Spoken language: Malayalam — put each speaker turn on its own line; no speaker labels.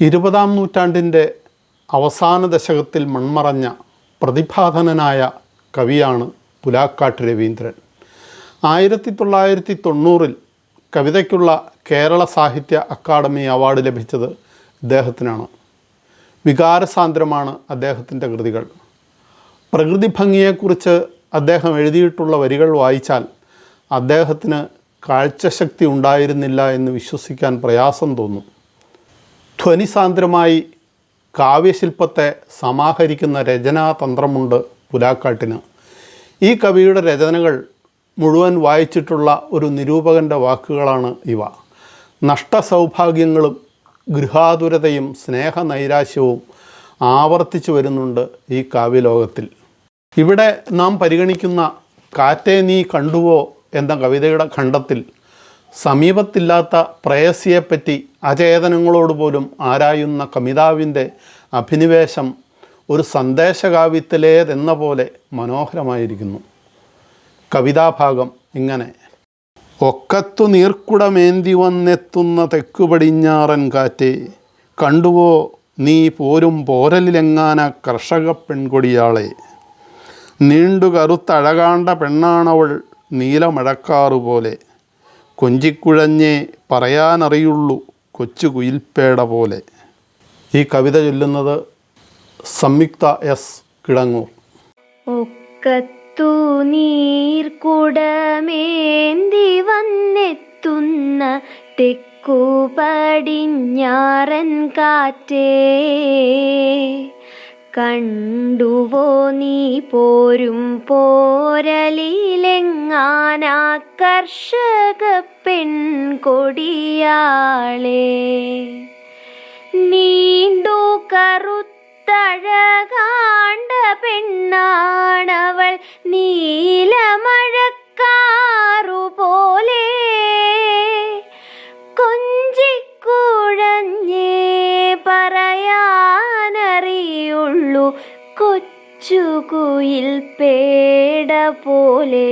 ഇരുപതാം നൂറ്റാണ്ടിന്റെ അവസാന ദശകത്തിൽ മൺമറഞ്ഞ പ്രതിഭാധനനായ കവിയാണ് പുലാക്കാട്ട് രവീന്ദ്രൻ. ആയിരത്തി തൊള്ളായിരത്തി തൊണ്ണൂറിൽ കവിതയ്ക്കുള്ള കേരള സാഹിത്യ അക്കാദമി അവാർഡ് ലഭിച്ചത് ഇദ്ദേഹത്തിനാണ്. വികാരസാന്ദ്രമാണ് അദ്ദേഹത്തിന്റെ കൃതികൾ. പ്രകൃതി ഭംഗിയെക്കുറിച്ച് അദ്ദേഹം എഴുതിയിട്ടുള്ള വരികൾ വായിച്ചാൽ അദ്ദേഹത്തിന് കാഴ്ചശക്തി ഉണ്ടായിരുന്നില്ല എന്ന് വിശ്വസിക്കാൻ പ്രയാസം തോന്നും. ധ്വനിസാന്ദ്രമായി കാവ്യശില്പത്തെ സമാഹരിക്കുന്ന രചനാതന്ത്രമുണ്ട് പുലാക്കാട്ടിന്. ഈ കവിയുടെ രചനകൾ മുഴുവൻ വായിച്ചിട്ടുള്ള ഒരു നിരൂപകന്റെ വാക്കുകളാണ് ഇവ. നഷ്ടസൗഭാഗ്യങ്ങളും ഗൃഹാതുരതയും സ്നേഹനൈരാശ്യവും ആവർത്തിച്ചു വരുന്നുണ്ട് ഈ കാവ്യലോകത്തിൽ. ഇവിടെ നാം പരിഗണിക്കുന്ന കാറ്റേ നീ കണ്ടുവോ എന്ന കവിതയുടെ ഖണ്ഡത്തിൽ സമീപത്തില്ലാത്ത പ്രേയസിയെപ്പറ്റി അചേതനങ്ങളോട് പോലും ആരായുന്ന കമിതാവിന്റെ അഭിനിവേശം ഒരു സന്ദേശകാവ്യത്തിലേതെന്ന പോലെ മനോഹരമായിരിക്കുന്നു. കവിതാഭാഗം ഇങ്ങനെ. ഒക്കത്തു നീർക്കുടമേന്തി വന്നെത്തുന്ന തെക്കു പടിഞ്ഞാറൻ കാറ്റേ കണ്ടുവോ നീ പോരും പോരലിലെങ്ങാന കർഷക പെൺകൊടിയാളെ. നീണ്ടു കറുത്തഴകാണ്ട പെണ്ണാണവൾ നീലമഴക്കാറുപോലെ. കൊഞ്ചിക്കുഴഞ്ഞേ പറയാനറിയുള്ളൂ കൊച്ചു കുയിൽപ്പേട പോലെ. ഈ കവിത ചൊല്ലുന്നത് സംയുക്ത എസ് കിടങ്ങൂർ.
ഒക്കത്തു നീർക്കുടമേന്തി വന്നെത്തുന്ന തെക്കു പടിഞ്ഞാറൻ കാറ്റേ. കണ്ടുവോ നീ പോരും പോരലിലെങ്ങാനാ കർഷക പെൺകൊടിയാളെ? നീണ്ടു കറുത്തഴകാണ്ട കൊച്ചുകുയിൽ പേട പോലെ